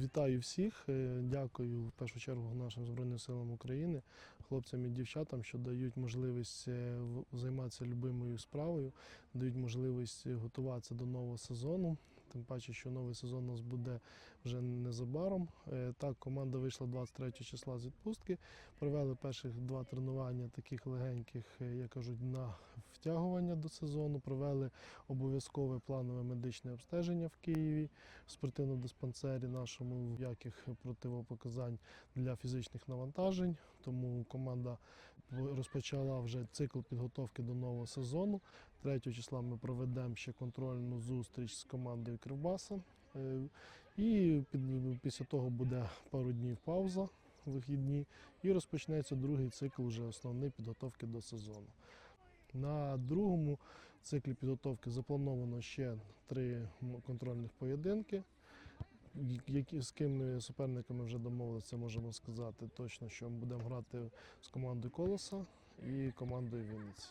Вітаю всіх. Е, Дякую в першу чергу нашим Збройним силам України, хлопцям і дівчатам, що дають можливість е, займатися любимою справою, дають можливість готуватися до нового сезону. Тим паче, що новий сезон у нас буде вже незабаром. Е, Так, команда вийшла 23 числа з відпустки. Провели перших два тренування таких легеньких, е, як кажуть, на втягування до сезону. Провели обов'язкове планове медичне обстеження в Києві в спортивному диспансері нашому, яких противопоказань для фізичних навантажень. Тому команда розпочала вже цикл підготовки до нового сезону. 3 числа ми проведемо ще контрольну зустріч з командою Кривбаса. Е, І після того буде пару днів пауза, вихідні, і розпочнеться другий цикл вже основний підготовки до сезону. На другому циклі підготовки заплановано ще три контрольних поєдинки. Які, з ким суперниками вже домовилися, можемо сказати точно, що ми будемо грати з командою Колоса і командою Вінниці.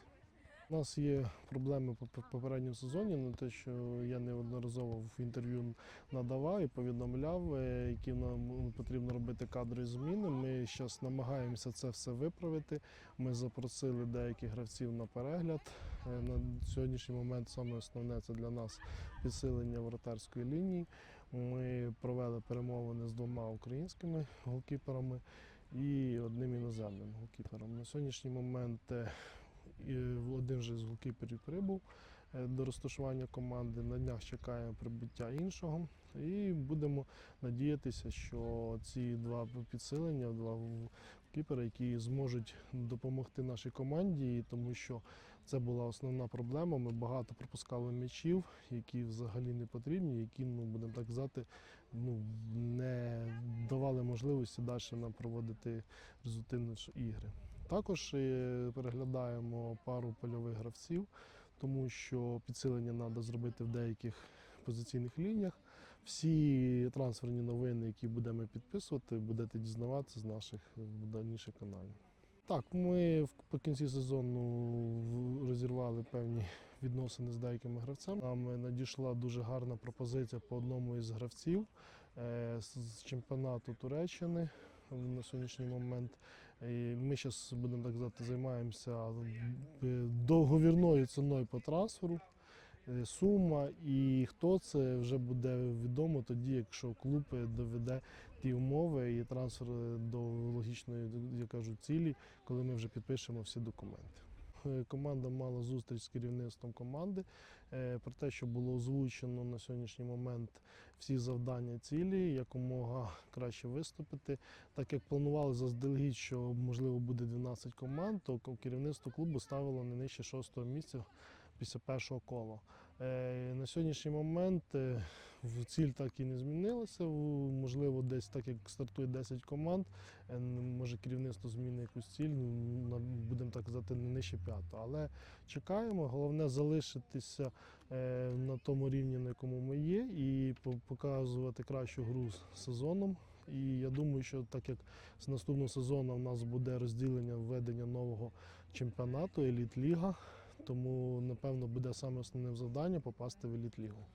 У нас є проблеми по по- попередньому сезоні, на те, що я неодноразово в інтерв'ю надавав і повідомляв, е, які нам потрібно робити кадрові зміни. Ми зараз намагаємося це все виправити. Ми запросили деяких гравців на перегляд. Е, На сьогоднішній момент саме основне це для нас підсилення воротарської лінії. Ми провели перемовини з двома українськими голкіперами і одним іноземним голкіпером. На сьогоднішній момент е, один же з голкіперів прибув е, до розташування команди. На днях чекаємо прибуття іншого. І будемо надіятися, що ці два підсилення, два кіпери, які зможуть допомогти нашій команді, тому що це була основна проблема. Ми багато пропускали м'ячів, які взагалі не потрібні, які, ну будемо так казати, ну не давали можливості далі нам проводити результативні ігри. Також е, переглядаємо пару польових гравців, тому що підсилення треба зробити в деяких позиційних лініях. Всі трансферні новини, які будемо підписувати, будете дізнаватися з наших е, дальніших каналів. Так, ми по кінці сезону розірвали певні відносини з деякими гравцями. Нам надійшла дуже гарна пропозиція по одному із гравців е, з чемпіонату Туреччини на сьогоднішній момент. І ми зараз, будемо так казати, займаємося е, договірною ціною по трансферу. Е, Сума і хто це вже буде відомо тоді, якщо клуб доведе ті умови і трансфер до логічної, я кажу, цілі, коли ми вже підпишемо всі документи. Е, Команда мала зустріч з керівництвом команди е, про те, що було озвучено на сьогоднішній момент всі завдання цілі, якомога краще виступити. Так як планували заздалегідь, що можливо буде 12 команд, то керівництво клубу ставило не нижче шостого місця після першого кола. Е, На сьогоднішній момент е, ціль так і не змінилася. Можливо, десь так як стартує 10 команд, е, може керівництво зміни якусь ціль, ну, будемо так казати, не нижче п'ятого. Але чекаємо. Головне залишитися на тому рівні, на якому ми є, і показувати кращу гру з сезоном. І я думаю, що так як з наступного сезону в нас буде розділення введення нового чемпіонату, еліт-ліга, тому напевно буде саме основним завдання попасти в еліт-лігу.